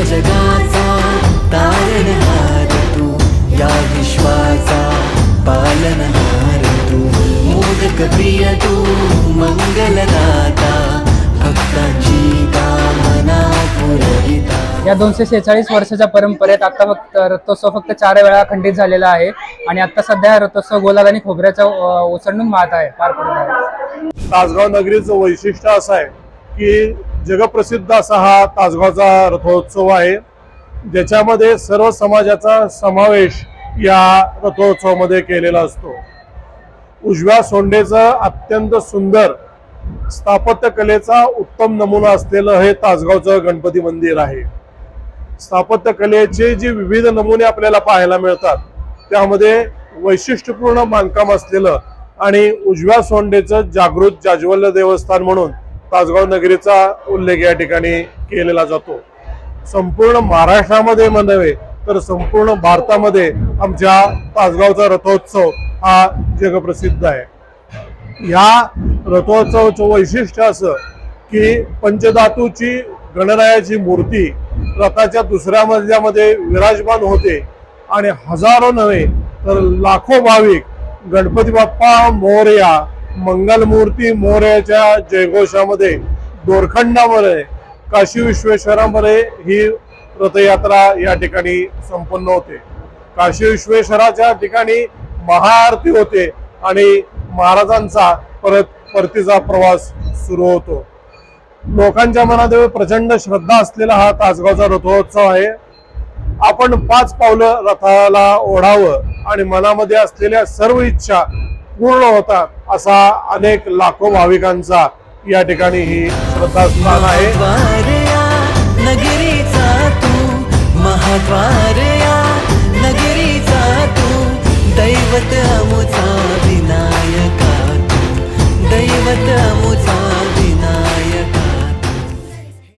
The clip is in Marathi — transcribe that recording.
जगाचा तारणहार तू या विश्वाचा पालनहार तू. मोदक प्रिय तू मंगलदाता भक्तांची कामना पुरविता. या दोनशे शेहेचाळीस वर्षाच्या परंपरेत आता फक्त रथोत्सव फक्त चार वेळा खंडित झालेला आहे आणि आता सध्या हा रथोत्सव गोलाल आणि खोबऱ्याच्या अ, ओसंडून वाहत आहे पार पडत आहे. तासगाव नगरीचं वैशिष्ट्य असं आहे की जगप्रसिद्ध असा हा तासगावचा रथोत्सव आहे. ज्याच्यामध्ये सर्व समाजाचा समावेश या रथोत्सवामध्ये केलेला असतो. उजव्या सोंडेचं अत्यंत सुंदर स्थापत्यकलेचा उत्तम नमुना असलेलं हे तासगावचं गणपती मंदिर आहे. स्थापत्यकलेचे जे विविध नमुने आपल्याला पाहायला मिळतात त्यामध्ये वैशिष्ट्यपूर्ण बांधकाम असलेलं आणि उजव्या सोंडेचं जागृत जाज्वल्य देवस्थान म्हणून तासगाव नगरीचा उल्लेख या ठिकाणी केलेला जातो. संपूर्ण महाराष्ट्रामध्ये नव्हे तर संपूर्ण भारतामध्ये आमच्या तासगावचा रथोत्सव हा जगप्रसिद्ध आहे. ह्या रथोत्सवाचं वैशिष्ट्य असं की पंचधातूची गणरायाची मूर्ती रथाच्या दुसऱ्या मजल्यामध्ये विराजमान होते आणि हजारो नव्हे तर लाखो भाविक गणपती बाप्पा मोरया मंगलमूर्ती मोर्याच्या जयघोषामध्ये दोरखंडामध्ये काशी विश्वेश्वरामध्ये ही रथयात्रा या ठिकाणी संपन्न होते. काशी विश्वेश्वराच्या ठिकाणी महाआरती होते आणि महाराजांचा परत परतीचा प्रवास सुरू होतो. लोकांच्या मनात प्रचंड श्रद्धा असलेला हा तासगावचा रथोत्सव आहे. आपण पाच पावलं रथाला ओढावं आणि मनामध्ये असलेल्या सर्व इच्छा पूर्ण होतात असा अनेक लाखो भाविकांचा या ठिकाणी ही श्रद्धास्थान आहे. नगरीचा तू महाद्वारया नगरीचा तू दैवत अमुचा